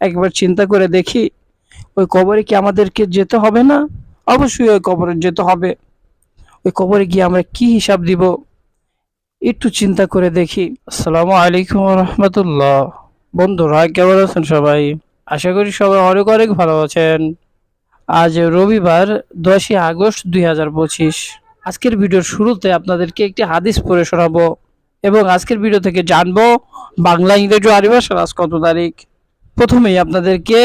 একবার চিন্তা করে দেখি, ওই কবরে কি আমাদেরকে যেতে হবে না? অবশ্যই ওই কবরে যেতে হবে। ওই কবরে গিয়ে আমরা কি হিসাব দিব? একটু চিন্তা করে দেখি। আসসালামু আলাইকুম রহমতুল্লাহ বন্ধুরা, কেমন আছেন সবাই? আশা করি সবাই অনেক অনেক ভালো আছেন। আজ রবিবার, দশই আগস্ট দুই হাজার পঁচিশ। আজকের ভিডিওর শুরুতে আপনাদেরকে একটি হাদিস পড়ে শোনাবো এবং আজকের ভিডিও থেকে জানব বাংলা ইংরেজি আরবি আজ কত তারিখ। প্রথমেই আপনাদেরকে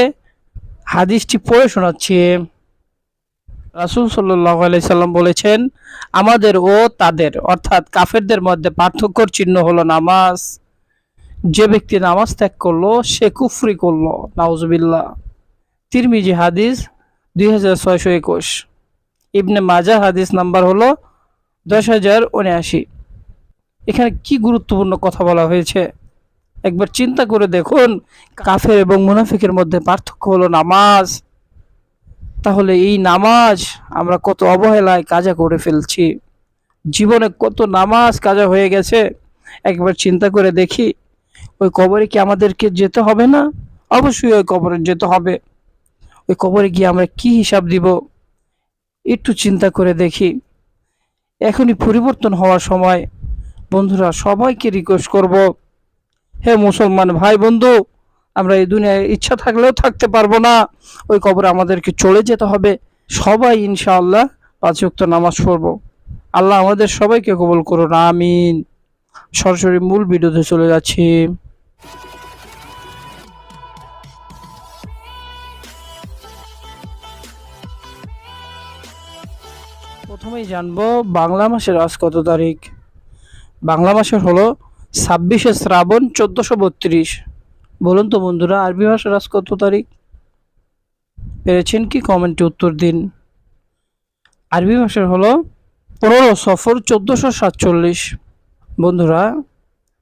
হাদিসটি পড়ে শোনাচ্ছি। রাসুল সাল্লাহ সাল্লাম বলেছেন, আমাদের ও তাদের, অর্থাৎ কাফেরদের মধ্যে পার্থক্যর চিহ্ন হলো নামাজ। যে ব্যক্তি নামাজ ত্যাগ করল, সে কুফরি করল। নাউজবিল্লাহ। তিরমিজি হাদিস দুই হাজার ছয়শো একুশ। ইবনে মাজা হাদিস নাম্বার হলো দশ হাজার উনআশি। এখানে কি গুরুত্বপূর্ণ কথা বলা হয়েছে? একবার চিন্তা করে দেখুন, কাফের এবং মুনাফিকের মধ্যে পার্থক্য হলো নামাজ। তাহলে এই নামাজ আমরা কত অবহেলায় কাজা করে ফেলছি। জীবনে কত নামাজ কাজা হয়ে গেছে, একবার চিন্তা করে দেখি, ওই কবরে কি আমাদেরকে যেতে হবে না? অবশ্যই ওই কবরে যেতে হবে। ওই কবরে গিয়ে আমরা কি হিসাব দিব? একটু চিন্তা করে দেখি। এখনই পরিবর্তন হওয়ার সময়। বন্ধুরা, সবাইকে রিকোয়েস্ট করব হে মুসলমান ভাই বন্ধু, আমরা এই দুনিয়ায় ইচ্ছা থাকলেও থাকতে পারব না। ওই কবরে আমাদেরকে চলে যেতে হবে। সবাই ইনশাআল্লাহ পাঁচ ওয়াক্ত নামাজ পড়ব। আল্লাহ আমাদের সবাইকে কবল করুন, আমিন। সরাসরি মূল ভিডিওতে চলে যাচ্ছি। প্রথমেই জানব, বাংলা মাসের আজ কত তারিখ? বাংলা মাসের হলো ছাব্বিশে শ্রাবণ চোদ্দোশো বত্রিশ। বলুন তো বন্ধুরা, আরবি ভাষার আজ কত তারিখ? পেরেছেন কি কমেন্টে উত্তর দিন? আরবি ভাষার হলো পনেরো সফর চোদ্দোশো সাতচল্লিশ। বন্ধুরা,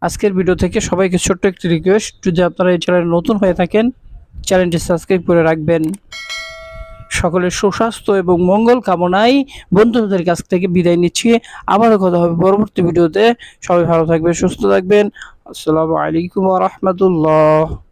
আজকের ভিডিও থেকে সবাইকে ছোট্ট একটি রিকোয়েস্ট যদি আপনারা এই চ্যানেলে নতুন হয়ে থাকেন চ্যানেলটি সাবস্ক্রাইব করে রাখবেন। সকলের সুস্বাস্থ্য এবং মঙ্গল কামনায় বন্ধুদের কাছ থেকে বিদায় নিচ্ছি। আবারও কথা হবে পরবর্তী ভিডিওতে। সবাই ভালো থাকবেন, সুস্থ থাকবেন। আসসালামু আলাইকুম রহমতুল্লাহ।